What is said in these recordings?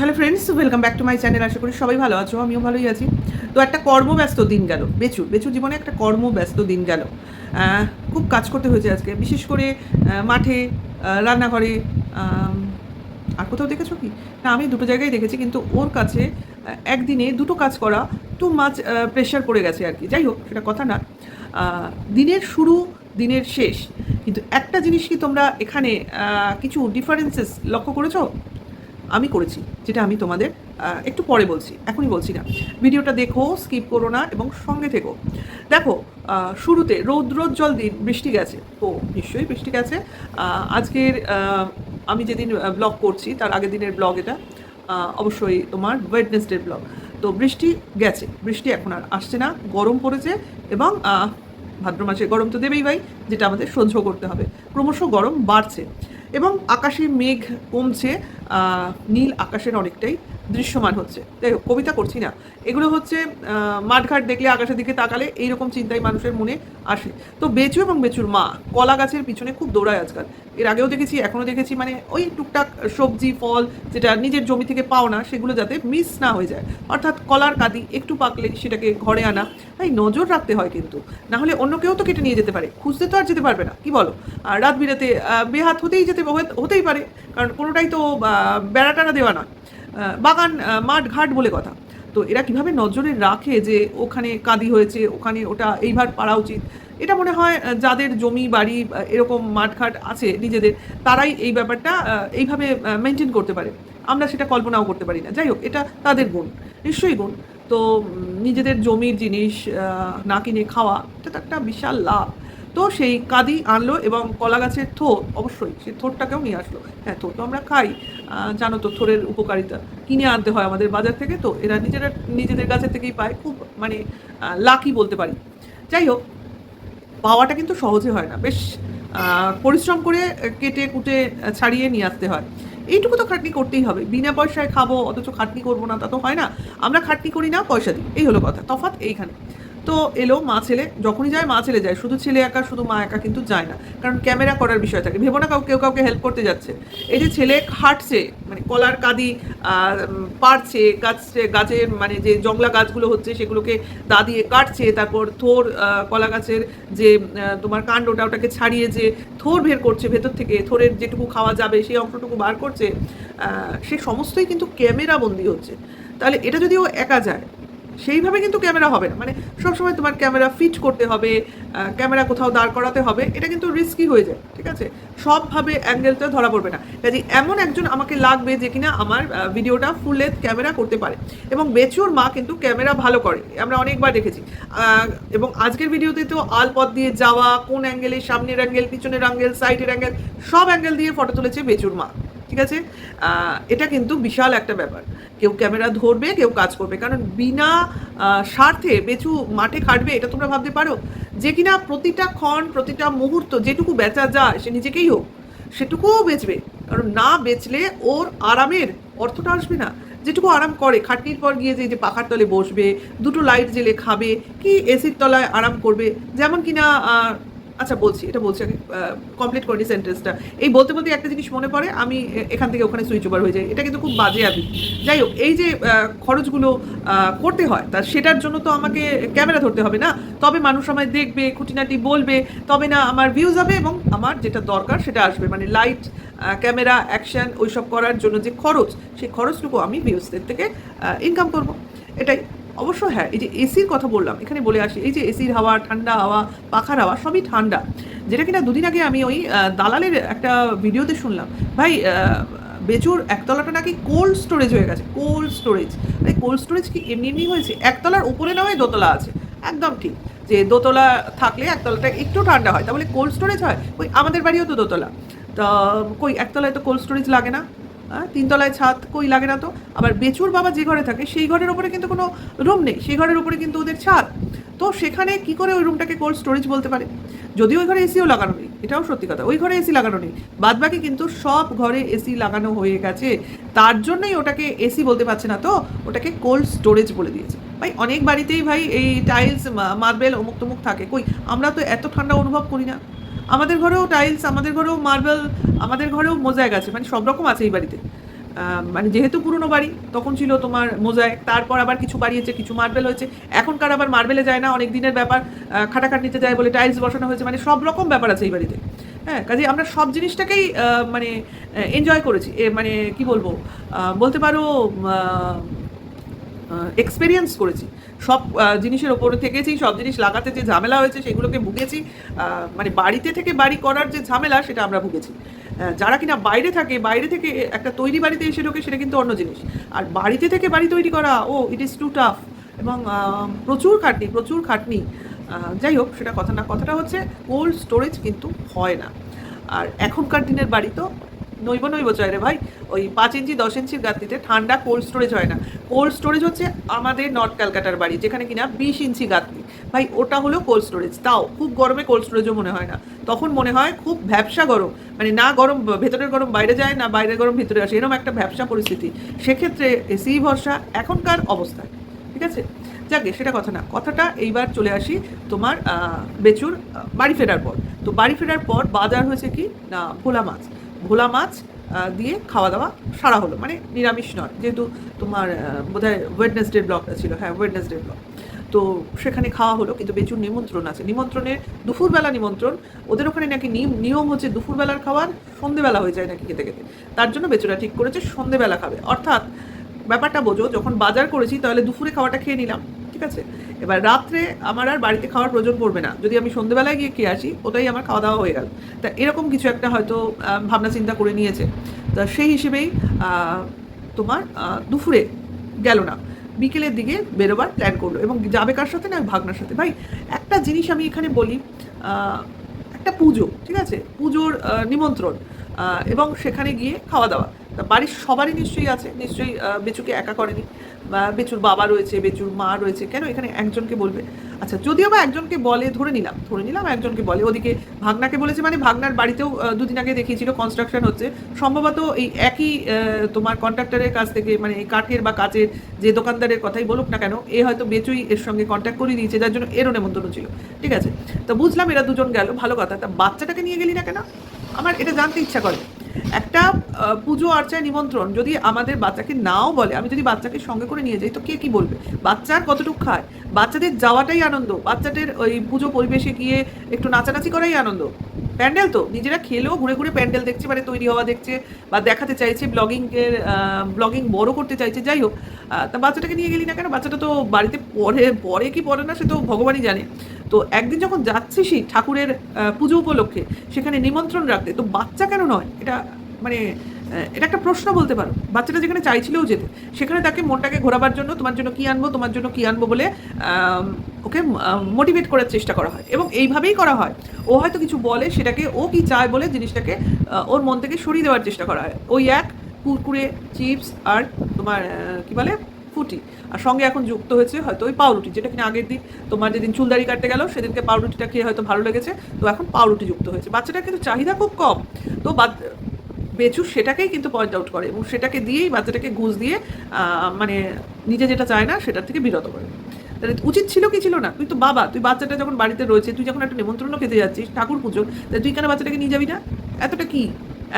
Hello friends welcome back to my channel আশা করি সবাই ভালো আছো, আমিও ভালোই আছি। তো একটা কর্মব্যস্ত দিন গেল, বেচুর। বেচুর জীবনে একটা কর্মব্যস্ত দিন গেল। খুব কাজ করতে হয়েছে আজকে, বিশেষ করে মাঠে রান্নাঘরে আর কোথাও দেখেছ কি? না, আমি দুটো জায়গায় দেখেছি, কিন্তু ওর কাছে একদিনে দুটো কাজ করা টু মাছ প্রেশার পড়ে গেছে আর কি। যাই হোক, সেটা কথা না। দিনের শুরু, দিনের শেষ। কিন্তু একটা জিনিস কি তোমরা এখানে কিছু ডিফারেন্সেস লক্ষ্য করেছ? আমি করেছি, যেটা আমি তোমাদের একটু পরে বলছি, এখনই বলছি না। ভিডিওটা দেখো স্কিপ করো না এবং সঙ্গে থেকো। দেখো শুরুতে রৌদ্রোজ্জ্বল দিন, বৃষ্টি গেছে। তো নিশ্চয়ই বৃষ্টি গেছে। আজকের আমি যেদিন ব্লগ করছি, তার আগের দিনের ব্লগ এটা। অবশ্যই তোমার ওয়েডনেসডে ব্লগ তো বৃষ্টি গেছে, বৃষ্টি এখন আর আসছে না, গরম পড়েছে এবং ভাদ্র মাসে গরম তো দেবেই ভাই, যেটা আমাদের সহ্য করতে হবে। ক্রমশ গরম বাড়ছে এবং আকাশে মেঘ কমছে নীল আকাশের অনেকটাই দৃশ্যমান হচ্ছে। হোক কবিতা করছি না। এগুলো হচ্ছে মাঠঘাট দেখলে আকাশের দিকে তাকালে এইরকম চিন্তাই মানুষের মনে আসে। তো বেচু এবং বেচুর মা, কলা গাছের পিছনে খুব দৌড়ায় আজকাল। এর আগেও দেখেছি, এখনও দেখেছি মানে ওই টুকটাক সবজি, ফল যেটা নিজের জমি থেকে পাও না, সেগুলো যাতে মিস না হয়ে যায়। অর্থাৎ কলার কাঁদি একটু পাকলে সেটাকে ঘরে আনা তাই নজর রাখতে হয় কিন্তু। না হলে অন্য কেউ তো কেটে নিয়ে যেতে পারে। খুঁজতে তো আর যেতে পারবে না। কি বলো? আর রাত বিরাতে বেহাত হতেই যেতে হতেই পারে। কারণ কোনোটাই তো বেড়া টানা দেওয়া নয়। বাগান মাঠ ঘাট বলে কথা। তো এরা কীভাবে নজরে রাখে যে ওখানে কাঁদি হয়েছে, ওখানে ওটা এইবার পারা উচিত? এটা মনে হয় যাদের জমি, বাড়ি এরকম মাঠঘাট আছে নিজেদের, তারাই এই ব্যাপারটা এইভাবে মেনটেন করতে পারে। আমরা সেটা কল্পনাও করতে পারি না। যাই হোক, এটা তাদের গুণ। নিশ্চয়ই গুণ। তো নিজেদের জমির জিনিস না কিনে খাওয়া, এটা তো একটা বিশাল লাভ। তো সেই কাদি আনলো এবং কলা গাছের থোর, অবশ্যই সেই থোরটাকেও নিয়ে আসলো। হ্যাঁ থোর তো আমরা খাই। জানো তো থোরের উপকারিতা। কিনে আনতে হয় আমাদের বাজার থেকে, তো এরা নিজেরা, নিজেদের গাছের থেকেই পায়। খুব মানে লাকি বলতে পারি। যাই হোক, পাওয়াটা কিন্তু সহজে হয় না। বেশ পরিশ্রম করে কেটে কুটে ছাড়িয়ে নিয়ে আসতে হয়। এইটুকু তো খাটনি করতেই হবে। বিনা পয়সায় খাব, অথচ খাটনি করব না, তা তো হয় না। আমরা খাটনি করি না, পয়সা দিই। এই হলো কথা। তফাৎ এইখানে। তো এলো মা ছেলে, যখনই যায় মা ছেলে যায়, শুধু ছেলে একা, শুধু মা একা কিন্তু যায় না। কারণ ক্যামেরা করার বিষয় থাকে। ভেবো না কাউ, কেউ কাউকে হেল্প করতে যাচ্ছে। এই যে ছেলে খাটছে মানে কলার কাদি পারছে গাছে গাছের মানে যে জংলা গাছগুলো হচ্ছে, সেগুলোকে দা দিয়ে কাটছে, তারপর থোর কলা গাছের যে তোমার কাণ্ডটা, ওটাকে ছাড়িয়ে যে থোর বের করছে ভেতর থেকে, থোরের যেটুকু খাওয়া যাবে, সেই অংশটুকু বার করছে সে সমস্তই কিন্তু ক্যামেরা বন্দি হচ্ছে। তাহলে এটা যদি ও একা যায় সেইভাবে কিন্তু ক্যামেরা হবে না। মানে সবসময় তোমার ক্যামেরা ফিট করতে হবে ক্যামেরা কোথাও দাঁড় করাতে হবে, এটা কিন্তু রিস্কি হয়ে যায়, ঠিক আছে? সবভাবে অ্যাঙ্গেলটা ধরা পড়বে না। কাজে এমন একজন আমাকে লাগবে যে কিনা আমার ভিডিওটা ফুল লেন্থ ক্যামেরা করতে পারে। এবং বেচুর মা কিন্তু ক্যামেরা ভালো করে, আমরা অনেকবার দেখেছি। এবং আজকের ভিডিওতে তো আল পথ দিয়ে যাওয়া, কোন অ্যাঙ্গেলে সামনের অ্যাঙ্গেল পিছনের অ্যাঙ্গেল সাইডের অ্যাঙ্গেল সব অ্যাঙ্গেল দিয়ে ফটো তুলেছে বেচুর মা। ঠিক আছে? এটা কিন্তু বিশাল একটা ব্যাপার। কেউ ক্যামেরা ধরবে, কেউ কাজ করবে। কারণ বিনা স্বার্থে বেচু মাঠে খাটবে, এটা তোমরা ভাবতে পারো? যে কিনা প্রতিটা ক্ষণ, প্রতিটা মুহূর্ত যেটুকু বেচা যায়, সে নিজেকেই হোক, সেটুকুও বেচবে। কারণ না বেচলে ওর আরামের অর্থটা আসবে না। যেটুকু আরাম করে, খাটনির পর গিয়ে যে পাখার তলে বসবে, দুটো লাইট জেলে খাবে, কি এসির তলায় আরাম করবে? যেমন কিনা আচ্ছা বলছি, এটা বলছি আগে কমপ্লিট করিনি সেন্টেন্সটা এই বলতে বলতে একটা জিনিস মনে পড়ে, আমি এখান থেকে ওখানে সুইচ ওভার হয়ে যাই। এটা কিন্তু খুব বাজে আবি যাই হোক, এই যে খরচগুলো করতে হয়, তা সেটার জন্য তো আমাকে ক্যামেরা ধরতে হবে না। তবে মানুষ আমায় দেখবে, খুঁটিনাটি বলবে, তবে না, আমার ভিউজ হবে এবং আমার যেটা দরকার সেটা আসবে। মানে লাইট ক্যামেরা অ্যাকশন ওইসব করার জন্য যে খরচ, সেই খরচটুকু আমি ভিউজদের থেকে ইনকাম করব। এটাই। অবশ্য হ্যাঁ এই যে এসির কথা বললাম, এখানে বলে আসি, এই যে এসির হাওয়া, ঠান্ডা হাওয়া, পাখার হাওয়া, সবই ঠান্ডা। যেটা কিনা দুদিন আগে আমি ওই দালালের একটা ভিডিওতে শুনলাম, ভাই বেচুর একতলাটা নাকি কোল্ড স্টোরেজ হয়ে গেছে কোল্ড স্টোরেজ মানে কোল্ড স্টোরেজ কি এমনি এমনি হয়েছে? একতলার উপরে না দোতলা আছে। একদম ঠিক, যে দোতলা থাকলে একতলাটা একটু ঠান্ডা হয়, তাহলে কোল্ড স্টোরেজ হয়। ওই আমাদের বাড়িও তো দোতলা। তা কই, একতলায় তো কোল্ড স্টোরেজ লাগে না। তিনতলায় ছাদ কই লাগে না তো? আবার বেচুর বাবা যে ঘরে থাকে, সেই ঘরের উপরে কিন্তু কোনো রুম নেই, সেই ঘরের উপরে কিন্তু ওদের ছাদ। তো সেখানে কি করে ওই রুমটাকে কোল্ড স্টোরেজ বলতে পারে? যদিও ওই ঘরে এসিও লাগানো নেই, এটাও সত্যি কথা, ওই ঘরে এসি লাগানো নেই। বাদ বাকি কিন্তু সব ঘরে এসি লাগানো হয়ে গেছে। তার জন্যই ওটাকে এসি বলতে পারছে না তো, ওটাকে কোল্ড স্টোরেজ বলে দিয়েছে। ভাই, অনেক বাড়িতেই ভাই এই টাইলস মার্বেল অমুক তমুক থাকে। কই, আমরা তো এত ঠান্ডা অনুভব করি না। আমাদের ঘরেও টাইলস আমাদের ঘরেও মার্বেল আমাদের ঘরেও মোজাইক আছে মানে সব রকম আছে এই বাড়িতে। মানে যেহেতু পুরনো বাড়ি, তখন ছিল তোমার মোজাইক তারপর আবার কিছু বাড়িয়েছে কিছু মার্বেল হয়েছে। এখনকার আবার মার্বেলে যায় না, অনেক দিনের ব্যাপার খাটাখাটনিতে যায় বলে টাইলস বসানো হয়েছে মানে সব রকম ব্যাপার আছে এই বাড়িতে। হ্যাঁ কাজে আমরা সব জিনিসটাকেই মানে এনজয় করেছি। মানে কি বলব? বলতে পারো এক্সপেরিয়েন্স করেছি। সব জিনিসের ওপরে থেকেছি, সব জিনিস লাগাতে যে ঝামেলা হয়েছে সেগুলোকে ভুগেছি মানে বাড়িতে থেকে বাড়ি করার যে ঝামেলা সেটা আমরা ভুগেছি। যারা কিনা বাইরে থাকে, বাইরে থেকে একটা তৈরি বাড়িতে এসে ঢোকে সেটা কিন্তু অন্য জিনিস। আর বাড়িতে থেকে বাড়ি তৈরি করা, ও ইট ইজ টু টাফ এবং প্রচুর খাটনি প্রচুর খাটনি। যাই হোক, সেটা কথা না, কথাটা হচ্ছে কোল্ড স্টোরেজ কিন্তু হয় না। আর এখনকার দিনের বাড়ি তো নইব নইব চাই রে ভাই। ওই পাঁচ ইঞ্চি, দশ ইঞ্চির গাত্রিতে ঠান্ডা কোল্ড স্টোরেজ হয় না। কোল্ড স্টোরেজ হচ্ছে আমাদের নর্থ ক্যালকাটার বাড়ি, যেখানে কিনা বিশ ইঞ্চি গাত্রি ভাই, ওটা হলো কোল্ড স্টোরেজ তাও খুব গরমে কোল্ড স্টোরেজও মনে হয় না। তখন মনে হয় খুব ভ্যাবসা গরম। মানে না গরম, ভেতরের গরম বাইরে যায় না, বাইরের গরম ভিতরে আসে। এরকম একটা ব্যবসা পরিস্থিতি। সেক্ষেত্রে এসি ভরসা এখনকার অবস্থায় ঠিক আছে? যাকে সেটা কথা না। কথাটা এইবার চলে আসি তোমার বেচুর বাড়ি ফেরার পর। তো বাড়ি ফেরার পর বাজার হয়েছে কি? না, ভোলা মাছ। ভোলা মাছ দিয়ে খাওয়া দাওয়া সারা হলো। মানে নিরামিষ নয়, যেহেতু তোমার বোধহয় ওয়েডনেসডে ব্লকটা ছিল। হ্যাঁ ওয়েডনেসডে ব্লক তো সেখানে খাওয়া হলো, কিন্তু বেচুর নিমন্ত্রণ আছে। নিমন্ত্রণের দুপুরবেলা নিমন্ত্রণ, ওদের ওখানে নাকি নিয়ম নিয়ম হচ্ছে দুপুরবেলার খাবার সন্ধেবেলা হয়ে যায় নাকি খেতে খেতে। তার জন্য বেচুরা ঠিক করেছে সন্ধেবেলা খাবে। অর্থাৎ ব্যাপারটা বোঝো, যখন বাজার করেছি, তাহলে দুপুরে খাওয়াটা খেয়ে নিলাম, ঠিক আছে? এবার রাত্রে আমার আর বাড়িতে খাওয়ার প্রয়োজন পড়বে না। যদি আমি সন্ধেবেলায় গিয়ে খেয়ে আসি, ওটাই আমার খাওয়া দাওয়া হয়ে গেল। তা এরকম কিছু একটা হয়তো ভাবনা চিন্তা করে নিয়েছে। তা সেই হিসেবেই তোমার দুপুরে গেল না। বিকেলের দিকে বেরোবার প্ল্যান করল এবং যাবে কার সাথে না ভাগনার সাথে? ভাই, একটা জিনিস আমি এখানে বলি একটা পুজো, ঠিক আছে? পুজোর নিমন্ত্রণ এবং সেখানে গিয়ে খাওয়া দাওয়া বাড়ির সবারই নিশ্চয়ই আছে, নিশ্চয়ই বেচুকে একা করেনি, বা বেচুর বাবা রয়েছে, বেচুর মা রয়েছে, কেন এখানে একজনকে বলবে? আচ্ছা যদিও বা একজনকে বলে, ধরে নিলাম ধরে নিলাম একজনকে বলে, ওদিকে ভাগনাকে বলেছে মানে ভাগনার বাড়িতেও দুদিন আগে দেখিয়েছিল কনস্ট্রাকশন হচ্ছে, সম্ভবত এই একই তোমার কন্ট্রাক্টরের কাছ থেকে মানে এই কাঠের বা কাচের যে দোকানদারের কথাই বলুক না কেন, এ হয়তো বেচুই এর সঙ্গে কন্ট্যাক্ট করে দিয়েছে যার জন্য এরও নেমন্তন্ন ছিল, ঠিক আছে? তো বুঝলাম এরা দুজন গেল, ভালো কথা, তা বাচ্চাটাকে নিয়ে গেলি না কেন? আমার এটা জানতে ইচ্ছা করে। একটা পুজো আর্চায় নিমন্ত্রণ যদি আমাদের বাচ্চাকে নাও বলে, আমি যদি বাচ্চাকে সঙ্গে করে নিয়ে যাই, তো কে কি বলবে? বাচ্চার কতটুকু খায়? বাচ্চাদের যাওয়াটাই আনন্দ, বাচ্চাদের ওই পুজো পরিবেশে গিয়ে একটু নাচানাচি করাই আনন্দ। প্যান্ডেল তো, নিজেরা খেলেও ঘুরে ঘুরে প্যান্ডেল দেখছে মানে তৈরি হওয়া দেখছে, বা দেখাতে চাইছে, ব্লগিংয়ের ব্লগিং বড় করতে চাইছে, যাই হোক। তা বাচ্চাটাকে নিয়ে গেলি না কেন? বাচ্চাটা তো বাড়িতে পড়ে পড়ে কি পড়ে না, সে তো ভগবানই জানে। তো একদিন যখন যাচ্ছিসই ঠাকুরের পুজো উপলক্ষে, সেখানে নিমন্ত্রণ রাখতে, তো বাচ্চা কেন নয়? এটা মানে এটা একটা প্রশ্ন বলতে পারো। বাচ্চাটা যেখানে চাইছিলেও যেতে, সেখানে তাকে মনটাকে ঘোরাবার জন্য, তোমার জন্য কি আনব, তোমার জন্য কি আনব বলে ওকে মোটিভেট করার চেষ্টা করা হয়। এবং এইভাবেই করা হয়। ও হয়তো কিছু বলে, সেটাকে ও কি চায় বলে জিনিসটাকে ওর মন থেকে সরিয়ে দেওয়ার চেষ্টা করা হয়। ওই এক কুরকুরে, চিপস আর তোমার কি বলে, ফুটি। আর সঙ্গে এখন যুক্ত হয়েছে হয়তো ওই পাউরুটি, যেটা কিনা আগের দিন তোমার যেদিন চুলদারি কাটতে গেল, সেদিনকে পাউরুটিটা খেয়ে হয়তো ভালো লেগেছে। তো এখন পাউরুটি যুক্ত হয়েছে। বাচ্চাটার কিন্তু চাহিদা খুব কম। তো বেচু সেটাকেই কিন্তু পয়েন্ট আউট করে এবং সেটাকে দিয়েই বাচ্চাটাকে ঘুষ দিয়ে মানে নিজে যেটা চায় না সেটার থেকে বিরত করে। তাহলে উচিত ছিল কি ছিল না? তুই তো বাবা, তুই বাচ্চাটা যখন বাড়িতে রয়েছে, তুই যখন একটা নিমন্ত্রণও খেতে যাচ্ছিস, ঠাকুর পুজো তাহলে তুই কেন বাচ্চাটাকে নিয়ে যাবি না? এতটা কি?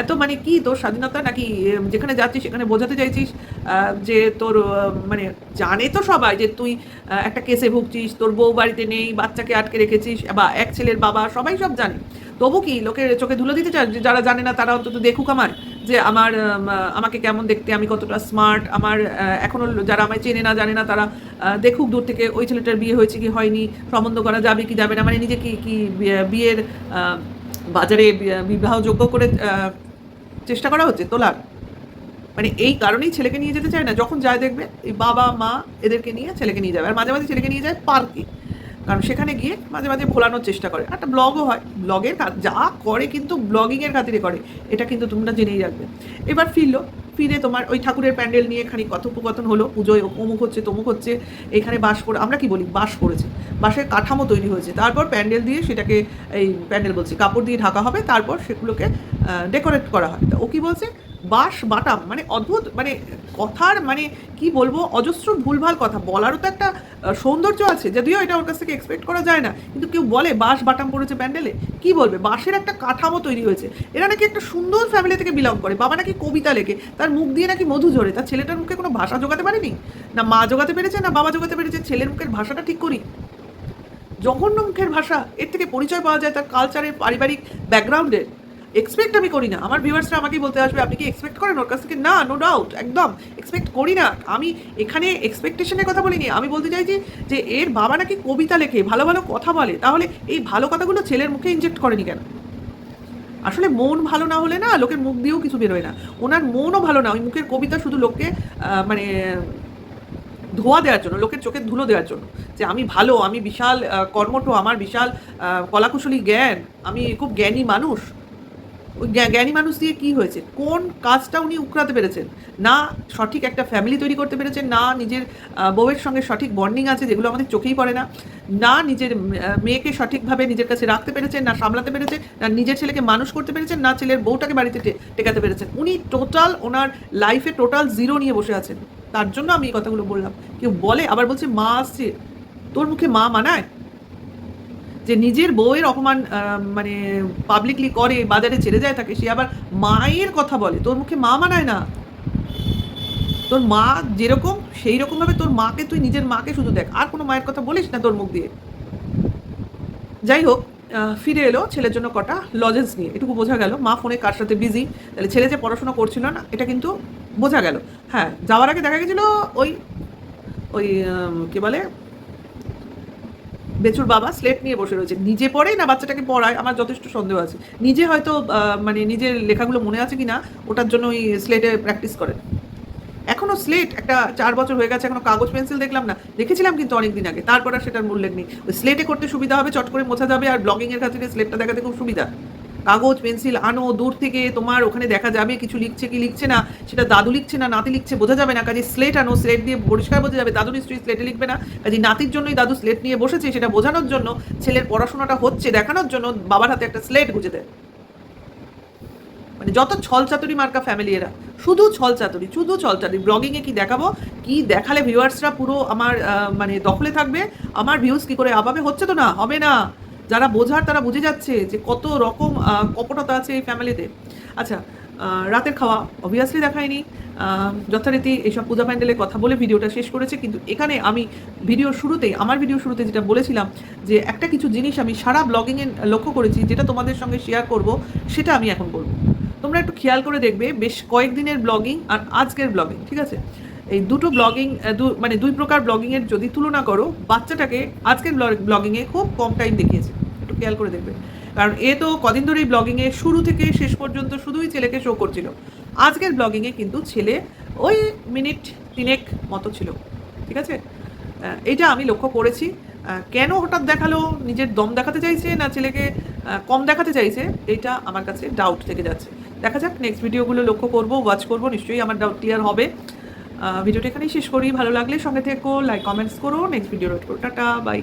এত মানে কি তোর স্বাধীনতা নাকি যেখানে যাচ্ছিস সেখানে বোঝাতে চাইছিস যে তোর মানে জানে তো সবাই যে তুই একটা কেসে ভুগছিস, তোর বউ বাড়িতে নেই, বাচ্চাকে আটকে রেখেছিস, বা এক ছেলের বাবা, সবাই সব জানে। তবু কি লোকের চোখে ধুলো দিতে চায়? যারা জানে না তারা অন্তত দেখুক আমার যে আমার আমাকে কেমন দেখতে আমি কতটা স্মার্ট আমার আহ, এখনও যারা আমায় চেনে না জানে না তারা দেখুক দূর থেকে ওই ছেলেটার বিয়ে হয়েছে কি হয়নি সম্বন্ধ করা যাবে কি যাবে না মানে নিজে কি কি বিয়ের বাজারে বিবাহযোগ্য করে চেষ্টা করা হচ্ছে তোলার? মানে এই কারণেই ছেলেকে নিয়ে যেতে চায় না যখন যায় দেখবে এই বাবা মা এদেরকে নিয়ে ছেলেকে নিয়ে যাবে আর মাঝে মাঝে ছেলেকে নিয়ে যায় পার্কে। কারণ সেখানে গিয়ে মাঝে মাঝে ভোলানোর চেষ্টা করে। একটা ব্লগও হয়। ব্লগের যা করে কিন্তু ব্লগিংয়ের খাতিরে করে। এটা কিন্তু তোমরা জেনেই রাখবে। এবার ফিরলো। ফিরে তোমার ওই ঠাকুরের প্যান্ডেল নিয়ে খানিক কথোপকথন হলো। পুজোয় অমুক হচ্ছে, তমুক হচ্ছে। এখানে বাস করে আমরা কি বলি? বাস করেছে বাসের কাঠামো তৈরি হয়েছে। তারপর প্যান্ডেল দিয়ে সেটাকে এই প্যান্ডেল বলছি, কাপড় দিয়ে ঢাকা হবে। তারপর সেগুলোকে ডেকোরেট করা হয়। তা ও কী বলছে? বাস বাটাম মানে অদ্ভুত মানে কথার মানে কি বলব, অজস্র ভুলভাল কথা। বলারও তো একটা সৌন্দর্য আছে, যদিও এটা ওর কাছ থেকে এক্সপেক্ট করা যায় না। কিন্তু কেউ বলে, বাস বাটাম পড়েছে প্যান্ডেলে? কি বলবে? বাঁশের একটা কাঠামো তৈরি হয়েছে। এরা নাকি একটা সুন্দর ফ্যামিলি থেকে বিলং করে। বাবা নাকি কবিতা লেখে, তার মুখ দিয়ে নাকি মধু ঝরে। তার ছেলেটার মুখে কোনো ভাষা জোগাতে পারেনি? না মা জোগাতে পেরেছে, না বাবা জোগাতে পেরেছে, ছেলের মুখের ভাষাটা ঠিক করি। জঘন্য মুখের ভাষা, এর থেকে পরিচয় পাওয়া যায় তার কালচারের পারিবারিক ব্যাকগ্রাউন্ডের এক্সপেক্ট আমি করি না। আমার ভিউয়ার্সরা আমাকেই বলতে আসবে, আপনি কি এক্সপেক্ট করেন ওর কাছ থেকে? না নো ডাউট একদম এক্সপেক্ট করি না। আমি এখানে এক্সপেকটেশনের কথা বলিনি। আমি বলতে চাইছি যে, এর বাবা নাকি কবিতা লেখে, ভালো ভালো কথা বলে। তাহলে এই ভালো কথাগুলো ছেলের মুখে ইনজেক্ট করেনি কেন? আসলে মন ভালো না হলে না লোকের মুখ দিয়েও কিছু বেরোয় না। ওনার মনও ভালো না। ওই মুখের কবিতা শুধু লোককে মানে ধোয়া দেওয়ার জন্য, লোকের চোখে ধুলো দেওয়ার জন্য। যে, আমি ভালো, আমি বিশাল কর্মঠ, আমার বিশাল কলাকুশলী জ্ঞান, আমি খুব জ্ঞানী মানুষ। জ্ঞানী মানুষ দিয়ে কি হয়েছে? কোন কাজটা উনি উকরাতে পেরেছেন? না সঠিক একটা ফ্যামিলি তৈরি করতে পেরেছেন, না নিজের বউয়ের সঙ্গে সঠিক বন্ডিং আছে যেগুলো আমাদের চোখেই পড়ে না না নিজের মেয়েকে সঠিকভাবে নিজের কাছে রাখতে পেরেছেন, না সামলাতে পেরেছেন, না নিজের ছেলেকে মানুষ করতে পেরেছেন, না ছেলের বউটাকে বাড়িতে টেকাতে পেরেছেন। উনি টোটাল ওনার লাইফে টোটাল জিরো নিয়ে বসে আছেন। তার জন্য আমি এই কথাগুলো বললাম। কেউ বলে, আবার বলছে, মা আসছে। তোর মুখে মা মানায়? যে নিজের বউয়ের অপমান মানে পাবলিকলি করে, বাজারে ছেড়ে যায় তাকে, সে আবার মায়ের কথা বলে। তোর মুখে মা মানায় না। তোর মা যেরকম, সেই রকম ভাবে তোর মাকে তুই নিজের মাকে শুধু দেখ। আর কোনো মায়ের কথা বলিস না তোর মুখ দিয়ে। যাই হোক ফিরে এলো ছেলের জন্য কটা লজেন্স নিয়ে। এটুকু বোঝা গেল, মা ফোনে কার সাথে বিজি তাহলে ছেলে যে পড়াশোনা করছিল না, এটা কিন্তু বোঝা গেল। হ্যাঁ যাওয়ার আগে দেখা গেছিল ওই ওই কি বলে? বেচুর বাবা স্লেট নিয়ে বসে রয়েছে। নিজে পড়ে না বাচ্চাটাকে পড়ায়? আমার যথেষ্ট সন্দেহ আছে। নিজে হয়তো মানে নিজের লেখাগুলো মনে আছে কি না ওটার জন্য ওই স্লেটে প্র্যাকটিস করেন এখনও স্লেট একটা চার বছর হয়ে গেছে, এখনও কাগজ পেন্সিল দেখলাম না। দেখেছিলাম কিন্তু অনেক দিন আগে। তারপর আর সেটার উল্লেখ নেই। ওই স্লেটে করতে সুবিধা হবে, চট করে মোছা যাবে, আর ব্লগিং এর ক্ষেত্রে স্লেটটা দেখাতে খুব সুবিধা। কাগজ, পেন্সিল আনো, দূর থেকে তোমার ওখানে দেখা যাবে কিছু লিখছে কি লিখছে না, সেটা দাদু লিখছে না, নাতি লিখছে, বোঝা যাবে না। কাজে স্লেট আনো স্লেট দিয়ে পরিষ্কার বোঝা যাবে, দাদু নিশ্চয়ই স্লেটে লিখবে না। কাজে নাতির জন্যই দাদু স্লেট নিয়ে বসেছে, সেটা বোঝানোর জন্য ছেলের পড়াশোনাটা হচ্ছে, দেখানোর জন্য বাবার হাতে একটা স্লেট গুঁজে দেয়। মানে যত ছল চাতুরি মার্কা ফ্যামিলি এরা, শুধু ছল চাতুরি শুধু ছল চাতুরি ব্লগিংয়ে কি দেখাবো? কি দেখালে ভিউয়ার্সরা পুরো আমার মানে দখলে থাকবে? আমার ভিউজ কি করে আবাবে? হচ্ছে তো না? হবে না। যারা বোঝার তারা বুঝে যাচ্ছে যে কত রকম কপটতা আছে এই ফ্যামিলিতে আচ্ছা রাতের খাওয়া অবভিয়াসলি দেখায়নি। যথারীতি এইসব পূজা প্যান্ডেলের কথা বলে ভিডিওটা শেষ করেছে, কিন্তু এখানে আমি ভিডিও শুরুতেই আমার ভিডিও শুরুতে যেটা বলেছিলাম, যে একটা কিছু জিনিস আমি সারা ব্লগিংয়ে লক্ষ্য করেছি, যেটা তোমাদের সঙ্গে শেয়ার করব, সেটা আমি এখন বলব তোমরা একটু খেয়াল করে দেখবে, বেশ কয়েকদিনের ব্লগিং আর আজকের ব্লগিং ঠিক আছে? এই দুটো ব্লগিং মানে দুই প্রকার ব্লগিংয়ের যদি তুলনা করো, বাচ্চাটাকে আজকের ব্লগিংয়ে খুব কম টাইম দেখিয়েছে। একটু খেয়াল করে দেখবে। কারণ এ তো কদিন ধরেই ব্লগিংয়ে শুরু থেকে শেষ পর্যন্ত শুধুই ছেলেকে শো করছিল। আজকের ব্লগিংয়ে কিন্তু ছেলে ওই মিনিট তিনেক মতো ছিল। ঠিক আছে? এইটা আমি লক্ষ্য করেছি। কেন হঠাৎ দেখাল? নিজের দম দেখাতে চাইছে না ছেলেকে কম দেখাতে চাইছে? এটা আমার কাছে ডাউট থেকে যাচ্ছে। দেখা যাক নেক্সট ভিডিওগুলো লক্ষ্য করব ওয়াচ করব, নিশ্চয়ই আমার ডাউট ক্লিয়ার হবে। ভিডিওটা এখানেই শেষ করি। ভালো লাগলে সঙ্গে থেকো লাইক কমেন্টস করো। নেক্সট ভিডিও রোড করো টাটা বাই